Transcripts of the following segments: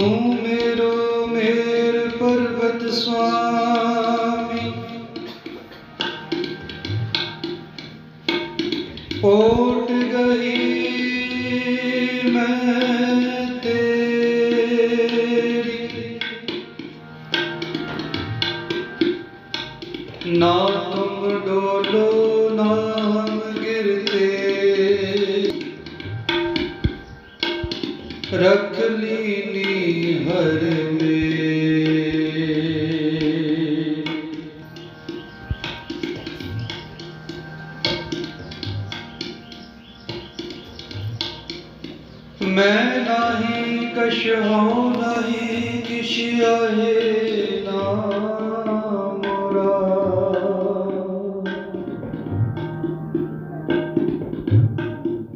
तुम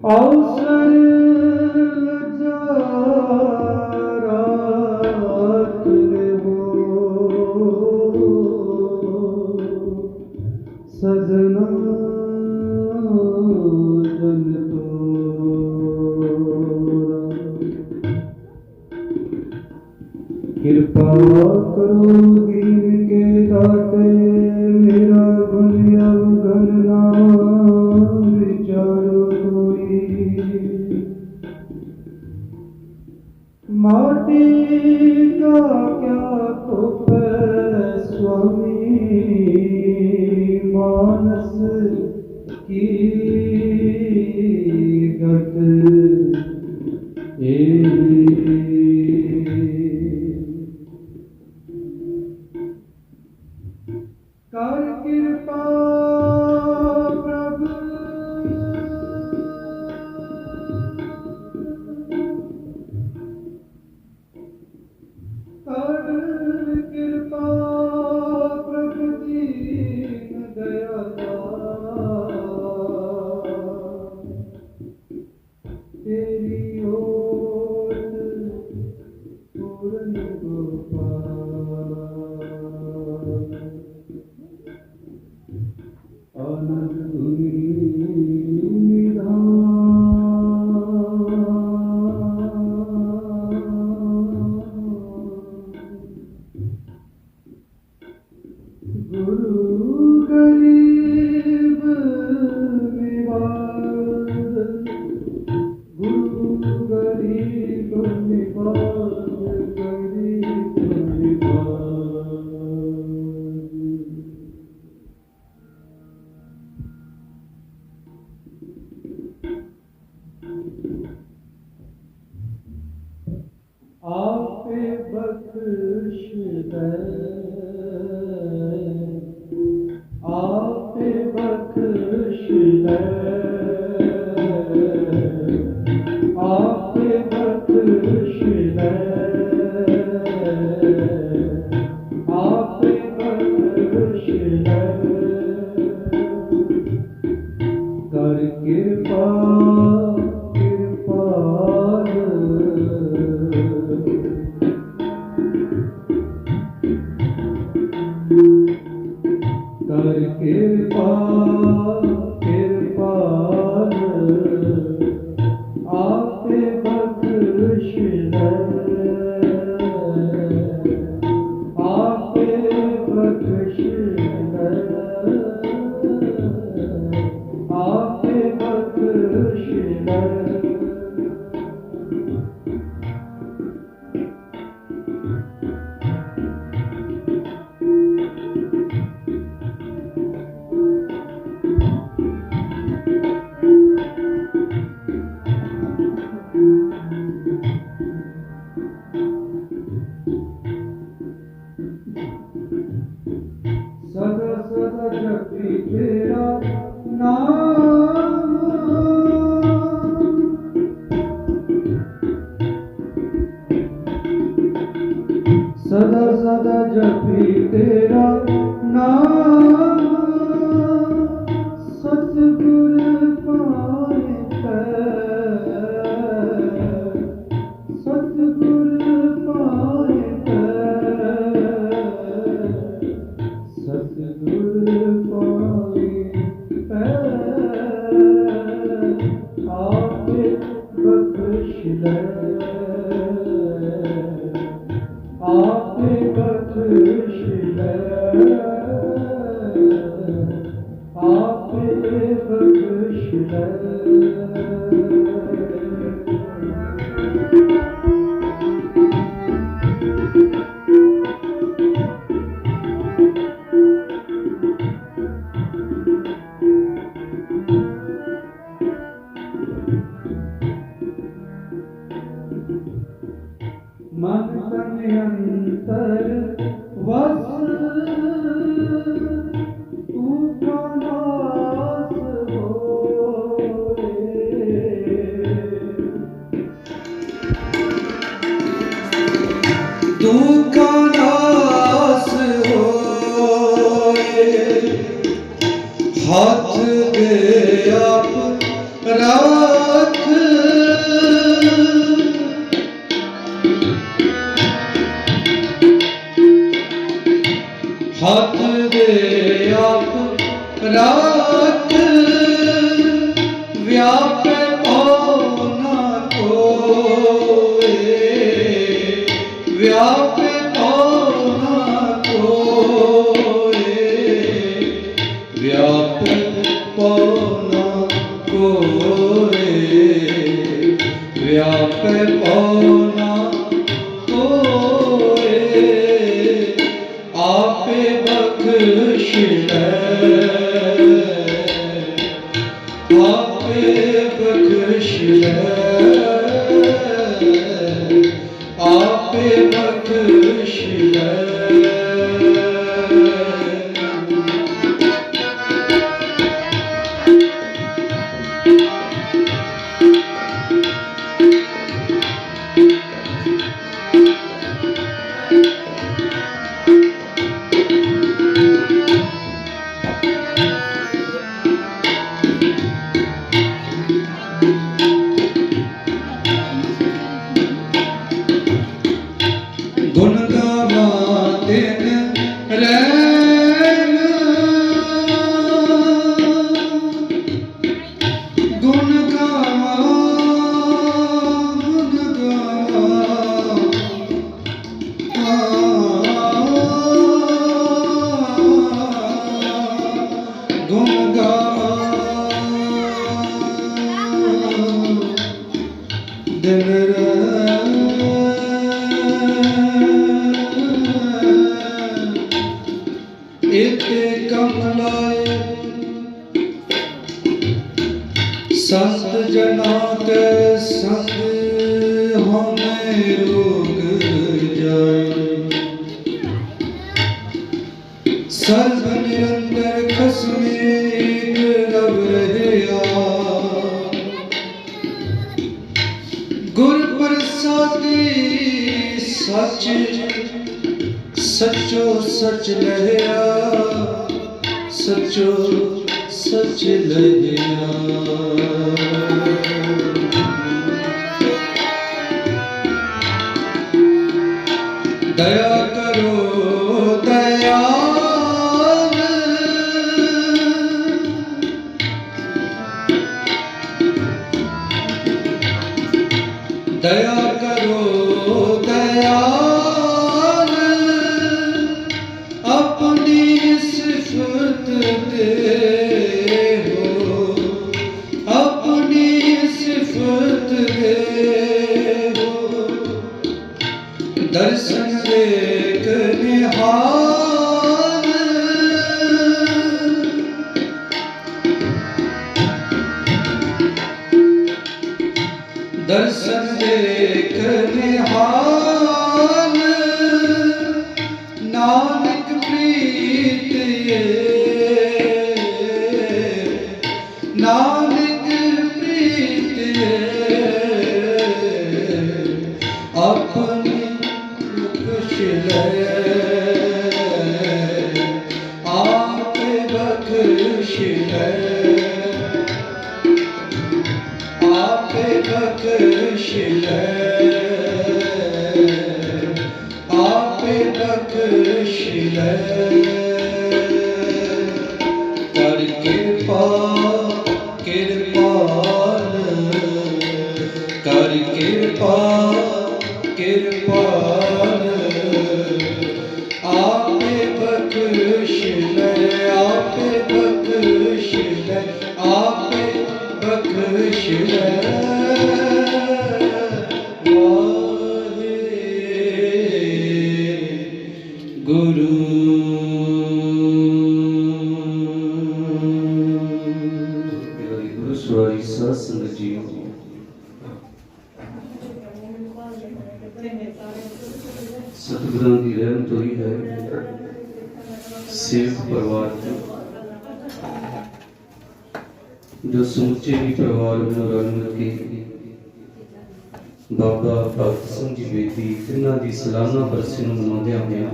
all ਮਾਟੀ ਕਾ ਕਿਆ ਧੁਪ ਸੁਆਮੀ? ਮਾਨਸ ਕੀ Guru Gareeb Vivaan 是的。Perdona दया ਪਰਿਵਾਰ ਨੂੰ ਰਲ ਮਿਲ ਕੇ ਬਾਬਾ ਭਗਤ ਸਿੰਘ ਜੀ ਬੇਦੀ ਤਿੰਨਾਂ ਦੀ ਸਾਲਾਨਾ ਬਰਸੀ ਨੂੰ ਮਨਾਉਂਦਿਆਂ ਹੋਇਆਂ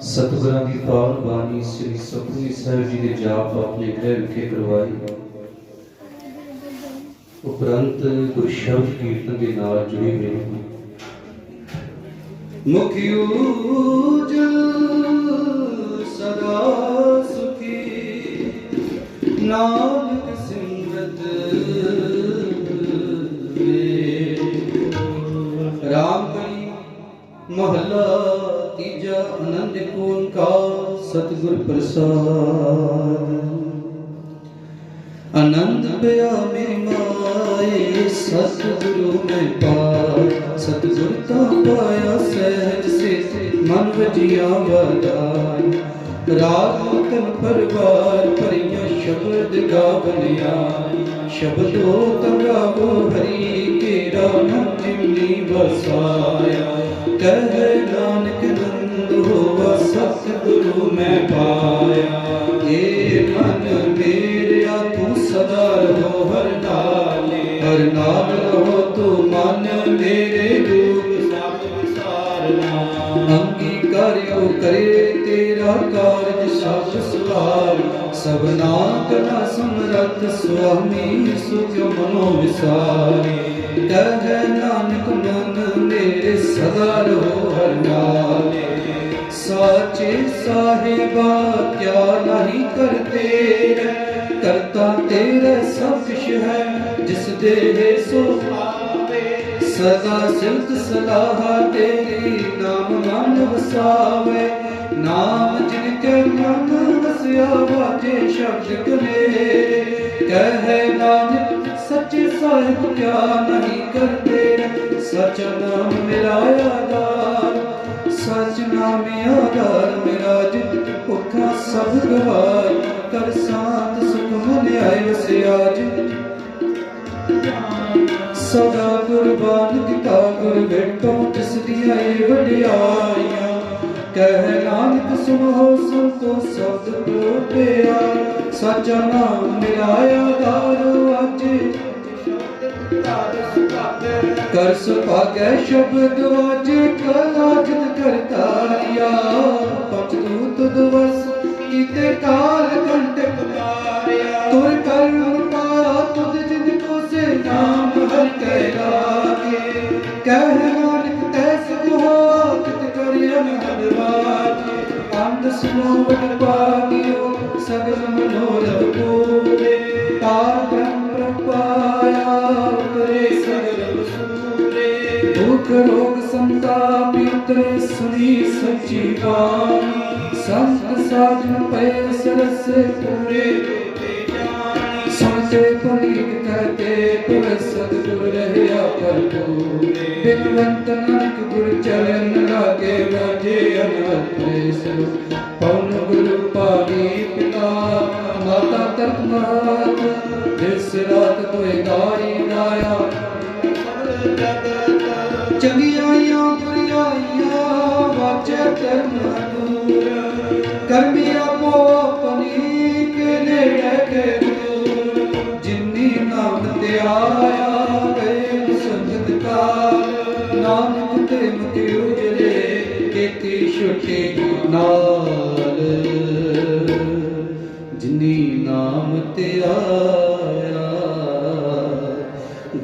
ਸਤਿਗੁਰਾਂ ਦੀ ਪਾਵਨ ਬਾਣੀ ਸ੍ਰੀ ਸਤਿਗੁਰੂ ਸਾਹਿਬ ਜੀ ਦੇ ਜਾਪ ਆਪਣੇ ਗ੍ਰਹਿ ਵਿਖੇ ਕਰਵਾਈ। ਉਪਰੰਤ ਗੁਰੂ ਸ਼ਬਦ ਕੀਰਤਨ ਦੇ ਨਾਲ ਜੁੜੇ ਹੋਏ ਹਾਂ ਮੁਖਿ ਉਜਲ ਸਦਾ ਸੁਖੀ ਨਾਨਕ ਸਿਮਰਤ ਰਾਮ ਕਲੀ ਮਹਲਾ ਤੀਜਾ ਆਨੰਦ ਕੋਨ ਕਾ ਸਤਿਗੁਰ ਪ੍ਰਸਾਦ। ਆਨੰਦ ਪਿਆ ਮੇ ਮਾਏ, ਸਤਿਗੁਰੂ ਮੈਂ ਪਾ ਸਤਿਗੁਰ ਤਾ ਪਾਇਆ ਸਹਿਜ ਸੇ ਮਨ ਵਜਿਆ ਵਾਦਾਈ ਰਾਗ ਤਨ ਪਰਵਾਰ ਭਰੀਆਂ ਸ਼ਬਦ ਗਾਵਲਿਆ ਸ਼ਬਦੋ ਤਗਾਵੋ ਹਰੀ ਕੇਰਾ ਮਨ ਜਿਮਨੀ ਵਸਾਇਆ ਕਹਿ ਨਾਨਕ ਨੰਦ ਹੋਵਾ ਸਤਿਗੁਰੂ ਮੈਂ ਪਾਇਆ ਏ ਮਨ ਮੇਰਿਆ ਤੂੰ ਸਦਾ ਰਹੋ ਹਰ ਨਾਲੇ ਹਰ ਨਾਮ ਰਹੋ ਤੂੰ ਮਨ ਅੰਗੀਕਾਰਿਓ ਕਰੇ ਤੇਰਾ ਕਾਰਜ ਸਭ ਸੁਹਾਰ। ਸਭਨਾ ਕਲਾ ਸਮਰੱਥ ਸੁਆਮੀ ਸੁਖ ਮਨੋ ਵਿਸਾਰੇ। ਕਹਿ ਨਾਨਕ ਮਨ ਮੇਰੇ ਸਦਾ ਰਹੋ ਹਰ ਨਾਲੇ ਸਾਚੇ ਸਾਹਿਬਾ, ਕਿਆ ਨਹੀਂ ਕਰਤੇ ਕਰਤਾ ਤੇਰਾ ਸਭ ਕੁਛ ਹੈ, ਜਿਸ ਦੇ ਸੋ ਸਦਾ ਸਿਫਤ ਸਲਾਹ ਤੇਰੀ ਨਾਮ ਮਨ ਵਸਾਵੇ ਨਾਮ ਜਿਨ ਕੇ ਮਨ ਵਸਿਆ ਵਾਜੇ ਸ਼ਬਦ ਕਲੇ ਕਹੇ ਨਾਨਕ, ਸੱਚੇ ਸਾਹਿਬ ਕਿਆ ਨਹੀਂ ਕਰਤੇ ਸਚ ਨਾਮ ਮੇਰਾ ਆਧਾਰ ਸਚ ਨਾਮ ਆਧਾਰ ਮੇਰਾ ਜਿਤ ਭੁੱਖਾ ਸਭ ਗਵਾਰ। ਕਰ ਸਾਥ ਸੁਖ ਮਨ ਆਇ ਵਸਿਆਜ ਸਦਾ ਜਿਸ ਵਡਿਆਈਆਂ ਕਹਿ ਨਾਨਕ ਸੁਣੋ ਸੰਤੋ ਸਬਦ ਪ੍ਰੋਪਿਆ ਸਚਾ ਨਾਮ ਮੇਰਾ ਆਧਾਰ ਅੱਜ। ਕਰ ਸੁਭਾਗੈ ਸ਼ਬਦ ਵਾਜੇ ਕਲਾ ਜਿਤ ਕਰਤਾਰਿਆ। ਪੰਜ ਦੂਤ ਦਵਸ ਕੀਤੇ ਕਾਲ ਕੰਟ ਅੰਤ ਸੁਨੋ ਵਡ ਪਾਗਿਓ ਸਗਲ ਮਨੋਰਥ ਪੂਰੇ ਤਾਰ ਬ੍ਰਹਮ ਪ੍ਰਪਾਇਆ ਕਰੇ ਸਗਲ ਸੂਰੇ ਦੁਖ ਰੋਗ ਸੰਤਾਪ ਉਤਰੇ ਸੁਣੀ ਸੱਚੀ ਬਾਣੀ ਸੰਤ ਸਾਜਨ ਪਏ ਸਰਸੇ ਪੂਰੇ ਸੁਣਤੇ ਪੁਨੀਤ ਕਹਤੇ ਪੁਰ ਸਤਿਗੁਰ ਰਹਿਆ ਭਰਪੂਰੇ ਬਿਨਵੰਤ ਨਾਨਕ ਗੁਰ ਚਰਨ ਲਾਗੇ ਵਾਜੇ ਦਿਸ ਰਾਤ ਤੋਏ ਗਾਈ ਗਾਇਆ ਚੰਗਿਆਈਆਂ ਬੁਰੀਆਈਆਂ ਵਾਚੇ ਕਰਮ ਦੂਰ। ਕਰਮੀ ਆਪੋ ਆਪਣੀ, ਕੇ ਨੇੜੇ ਕੇ ਦੂਰ। ਜਿਨੀ ਨਾਮ ਤੇ ਆਇਆ ਗਏ ਸੰਗਤ ਕਾਲ। ਨਾਨਕ ਤੇ ਮੁਕਿ ਉਜਰੇ ਕੀਤੀ ਛੁੱਟੀ ਨਾਲ। ਜਿਨੀ ਨਾਮ ਤੇ ਆਇਆ